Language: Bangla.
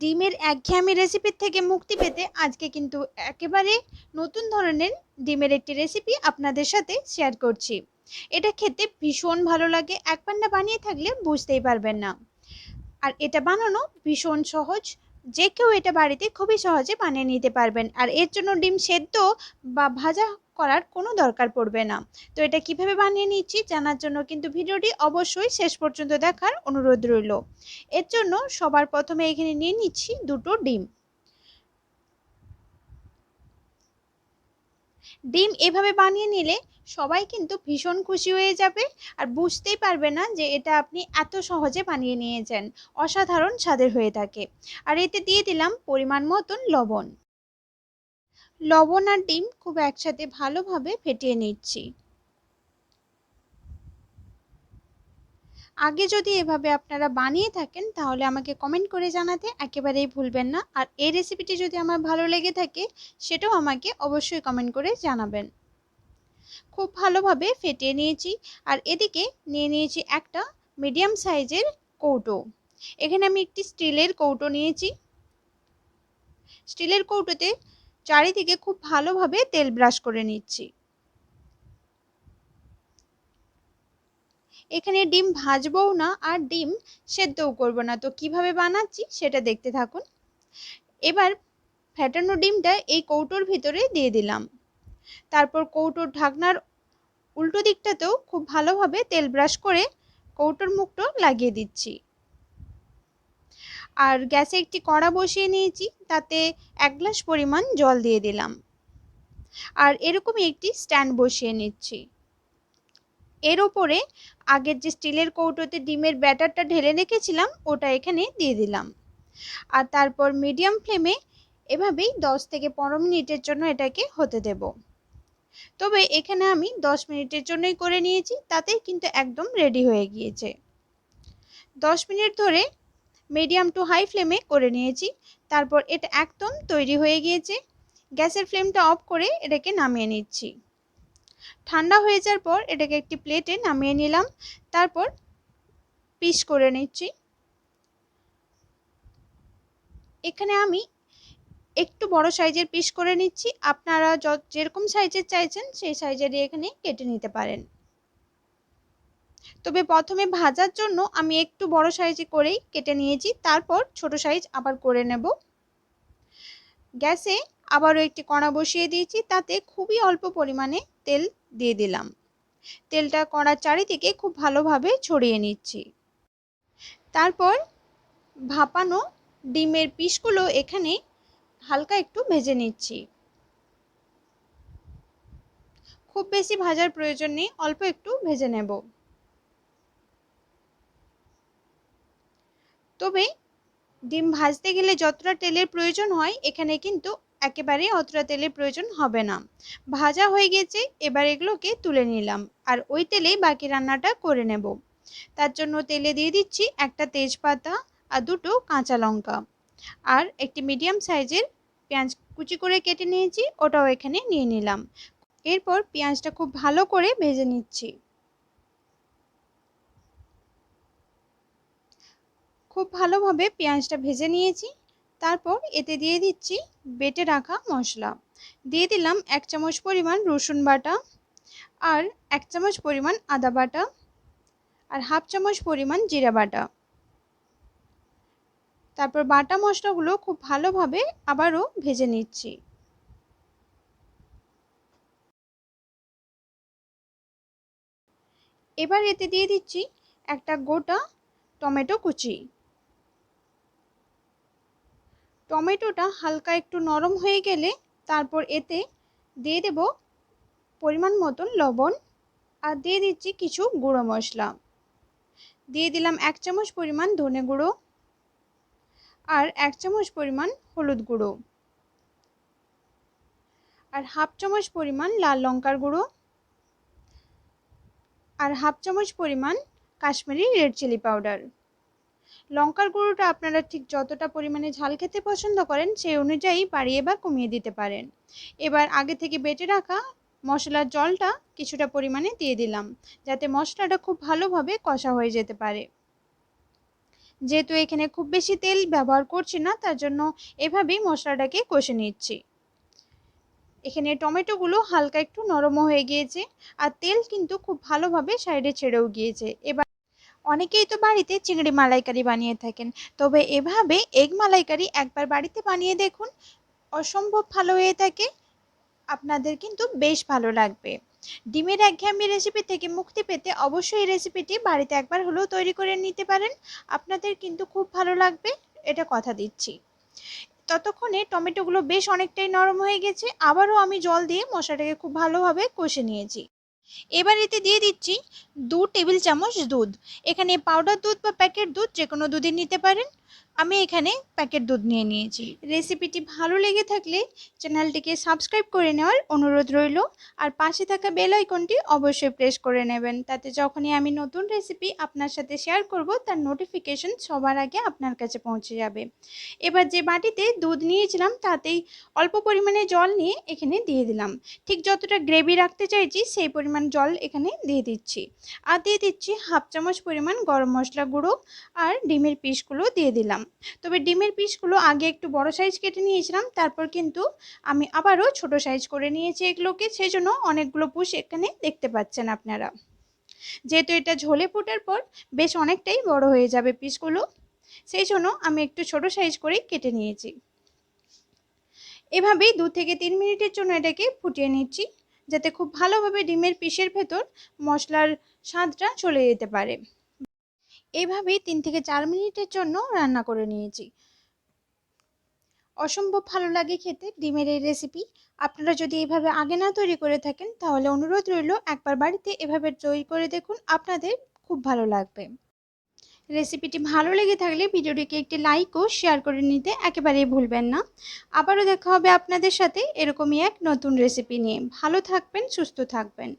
ডিমের একঘেয়ামি রেসিপির থেকে মুক্তি পেতে আজকে কিন্তু একেবারে নতুন ধরনের ডিমের একটি রেসিপি আপনাদের সাথে শেয়ার করছি। এটা খেতে ভীষণ ভালো লাগে এক না বানিয়ে থাকলে বুঝতেই পারবেন না। আর এটা বানানো ভীষণ সহজ যে কেউ এটা বাড়িতে খুবই সহজে বানিয়ে নিতে পারবেন। আর এর জন্য ডিম সেদ্ধ বা ভাজা করার কোনো দরকার পড়বে না। তো এটা কীভাবে বানিয়ে নিচ্ছি জানার জন্য কিন্তু ভিডিওটি অবশ্যই শেষ পর্যন্ত দেখার অনুরোধ রইল। এর জন্য সবার প্রথমে এখানে নিয়ে নিচ্ছি দুটো ডিম। ডিম এভাবে বানিয়ে নিলে সবাই কিন্তু ভীষণ খুশি হয়ে যাবে আর বুঝতেই পারবে না যে এটা আপনি এত সহজে বানিয়ে নিয়েছেন। অসাধারণ স্বাদের হয়ে থাকে। আর এতে দিয়ে দিলাম পরিমাণ মতন লবণ। লবণ আর ডিম খুব একসাথে ভালোভাবে ফেটিয়ে নিচ্ছি। আগে যদি এভাবে আপনারা বানিয়ে থাকেন, তাহলে আমাকে কমেন্ট করে জানাতে একেবারেই ভুলবেন না। আর এই রেসিপিটি যদি আমার ভালো লেগে থাকে, সেটাও আমাকে অবশ্যই কমেন্ট করে জানাবেন। খুব ভালোভাবে ফেটিয়ে নিয়েছি। আর এদিকে নিয়ে নিয়েছি একটা মিডিয়াম সাইজের কৌটো। এখানে আমি একটি স্টিলের কৌটো নিয়েছি। স্টিলের কৌটোতে চারিদিকে খুব ভালোভাবে তেল ব্রাশ করে নিচ্ছি। এখানে ডিম ভাজবও না আর ডিম সেদ্ধও করব না। তো কীভাবে বানাচ্ছি সেটা দেখতে থাকুন। এবার ফ্যাটানো ডিমটা এই কৌটোর ভিতরে দিয়ে দিলাম। তারপর কৌটোর ঢাকনার উল্টো দিকটাতেও খুব ভালোভাবে তেল ব্রাশ করে কৌটোর মুখটা লাগিয়ে দিচ্ছি। আর গ্যাসে একটি কড়া বসিয়ে নিয়েছি, তাতে এক গ্লাস পরিমাণ জল দিয়ে দিলাম। আর এরকমই একটি স্ট্যান্ড বসিয়ে নিচ্ছি। এর ওপরে আগের যে স্টিলের কৌটোতে ডিমের ব্যাটারটা ঢেলে রেখেছিলাম, ওটা এখানে দিয়ে দিলাম। আর তারপর মিডিয়াম ফ্লেমে এভাবেই দশ থেকে পনেরো মিনিটের জন্য এটাকে হতে দেব। তবে এখানে আমি দশ মিনিটের জন্যই করে নিয়েছি, তাতেই কিন্তু একদম রেডি হয়ে গিয়েছে। দশ মিনিট ধরে মিডিয়াম টু হাই ফ্লেমে করে নিয়েছি, তারপর এটা একদম তৈরি হয়ে গিয়েছে। গ্যাসের ফ্লেমটা অফ করে এটাকে নামিয়ে নিচ্ছি। ঠান্ডা হয়ে যাওয়ার পর এটাকে একটি প্লেটে নামিয়ে নিলাম। তারপর পিস করে নিচ্ছি। এখানে আমি একটু বড় সাইজের পিস করে নিচ্ছি। আপনারা যেরকম সাইজের চাইছেন সেই সাইজেরই এখানে কেটে নিতে পারেন। তবে প্রথমে ভাজার জন্য আমি একটু বড় সাইজে করেই কেটে নিয়েছি। তারপর ছোট সাইজ আবার করে নেব। গ্যাসে আবারও একটি কড়া বসিয়ে দিয়েছি। তাতে খুবই অল্প পরিমাণে তেল দিয়ে দিলাম। তেলটা কড়ার চারিদিকে খুব ভালোভাবে ছড়িয়ে নিচ্ছি। তারপর ভাপানো ডিমের পিসগুলো এখানে হালকা একটু ভেজে নিচ্ছি। খুব বেশি ভাজার প্রয়োজন নেই, অল্প একটু ভেজে নেব। তবে ডিম ভাজতে গেলে যতটা তেলের প্রয়োজন হয়, এখানে কিন্তু একেবারে অতটা তেলের প্রয়োজন হবে না। ভাজা হয়ে গেছে, এবার এগুলোকে তুলে নিলাম আর ওই তেলেই বাকি রান্নাটা করে নেব। তার জন্য তেলে দিয়ে দিচ্ছি একটা তেজপাতা আর দুটো কাঁচা লঙ্কা আর একটি মিডিয়াম সাইজের পেঁয়াজ কুচি করে কেটে নিয়েছি, ওটাও এখানে নিয়ে নিলাম। এরপর পেঁয়াজটা খুব ভালো করে ভেজে নিচ্ছি। খুব ভালোভাবে পেঁয়াজটা ভেজে নিয়েছি তারপর এতে দিয়ে দিচ্ছি বেটে রাখা মশলা। দিয়ে দিলাম এক চামচ পরিমাণ রসুন বাটা আর এক চামচ পরিমাণ আদা বাটা আর হাফ চামচ পরিমাণ জিরা বাটা। তারপর বাটা মশলাগুলো খুব ভালোভাবে আবারও ভেজে নিচ্ছি। এবার এতে দিয়ে দিচ্ছি একটা গোটা টমেটো কুচি। টমেটোটা হালকা একটু নরম হয়ে গেলে তারপর এতে দিয়ে দেব পরিমাণ মতন লবণ আর দিয়ে দিচ্ছি কিছু গুঁড়ো মশলা। দিয়ে দিলাম এক চামচ পরিমাণ ধনে গুঁড়ো আর এক চামচ পরিমাণ হলুদ গুঁড়ো আর হাফ চামচ পরিমাণ লাল লঙ্কার গুঁড়ো আর হাফ চামচ পরিমাণ কাশ্মীরি রেড চিলি পাউডার। লঙ্কার গুঁড়োটা আপনারা ঠিক যতটা পরিমাণে ঝাল খেতে পছন্দ করেন, সেই অনুযায়ী বাড়িয়ে বা কমিয়ে দিতে পারেন। এবার আগে থেকে বেটে রাখা মশলার জলটা কিছুটা পরিমাণে দিয়ে দিলাম, যাতে মশলাটা খুব ভালোভাবে কষা হয়ে যেতে পারে। যেহেতু এখানে খুব বেশি তেল ব্যবহার করছি না, তার জন্য এভাবেই মশলাটাকে কষে নিচ্ছি। এখানে টমেটোগুলো হালকা একটু নরমও হয়ে গিয়েছে, আর তেল কিন্তু খুব ভালোভাবে সাইডে ছেড়েও গিয়েছে। এবার অনেকেই তো বাড়িতে চিংড়ি মালাইকারি বানিয়ে থাকেন। তবে এভাবে এগ মালাইকারি একবার বাড়িতে বানিয়ে দেখুন, অসম্ভব ভালো হয়ে থাকে। আপনাদের কিন্তু বেশ ভালো লাগবে। ডিমের একঘেয়েমি রেসিপি থেকে মুক্তি পেতে অবশ্যই এই রেসিপিটি বাড়িতে একবার হলেও তৈরি করে নিতে পারেন। আপনাদের কিন্তু খুব ভালো লাগবে, এটা কথা দিচ্ছি। ততক্ষণে টমেটোগুলো বেশ অনেকটাই নরম হয়ে গেছে, আবারও আমি জল দিয়ে মশলাটাকে খুব ভালোভাবে কষে নিয়েছি। এবার এতে দিয়ে দিচ্ছি দু টেবিল চামচ দুধ। এখানে পাউডার দুধ বা প্যাকেট দুধ যে কোনো দুধই নিতে পারেন। আমি এখানে প্যাকেট দুধ নিয়ে নিয়েছি। রেসিপিটি ভালো লেগে থাকলে চ্যানেলটিকে সাবস্ক্রাইব করে নেওয়ার অনুরোধ রইল। আর পাশে থাকা বেল আইকনটি অবশ্যই প্রেস করে নেবেন। তাতে যখনই আমি নতুন রেসিপি আপনার সাথে শেয়ার করব, তার নোটিফিকেশন সবার আগে আপনার কাছে পৌঁছে যাবে। এবার যে বাটিতে দুধ নিয়েছিলাম, তাতেই অল্প পরিমাণে জল নিয়ে এখানে দিয়ে দিলাম। ঠিক যতটা গ্রেভি রাখতে চাইছি, সেই পরিমাণ জল এখানে দিয়ে দিচ্ছি। আর দিয়ে দিচ্ছি হাফ চামচ পরিমাণ গরম মশলা গুঁড়ো আর ডিমের পিসগুলো দিয়ে দিলাম। তবে ডিমের পিসগুলো আগে একটু বড় সাইজ কেটে নিয়েছিলাম, তারপর কিন্তু আমি আবারও ছোট সাইজ করে নিয়েছি এগুলোকে সেই জন্য অনেকগুলো পুষ এখানে দেখতে পাচ্ছেন আপনারা। যেহেতু এটা ঝোলে ফোটার পর বেশ অনেকটাই বড় হয়ে যাবে পিসগুলো সেই জন্য আমি একটু ছোট সাইজ করেই কেটে নিয়েছি। এভাবেই দু থেকে তিন মিনিটের জন্য এটাকে ফুটিয়ে নিচ্ছি, যাতে খুব ভালোভাবে ডিমের পিসের ভেতর মশলার স্বাদটা চলে যেতে পারে। এইভাবেই তিন থেকে চার মিনিটের জন্য রান্না করে নিয়েছি। অসম্ভব ভালো লাগে খেতে ডিমের এই রেসিপি আপনারা যদি এভাবে আগে না তৈরি করে থাকেন, তাহলে অনুরোধ রইল একবার বাড়িতে এভাবে তৈরি করে দেখুন, আপনাদের খুব ভালো লাগবে। রেসিপিটি ভালো লেগে থাকলে ভিডিওটিকে একটি লাইক ও শেয়ার করে নিতে একেবারেই ভুলবেন না। আবারও দেখা হবে আপনাদের সাথে এরকমই এক নতুন রেসিপি নিয়ে। ভালো থাকবেন, সুস্থ থাকবেন।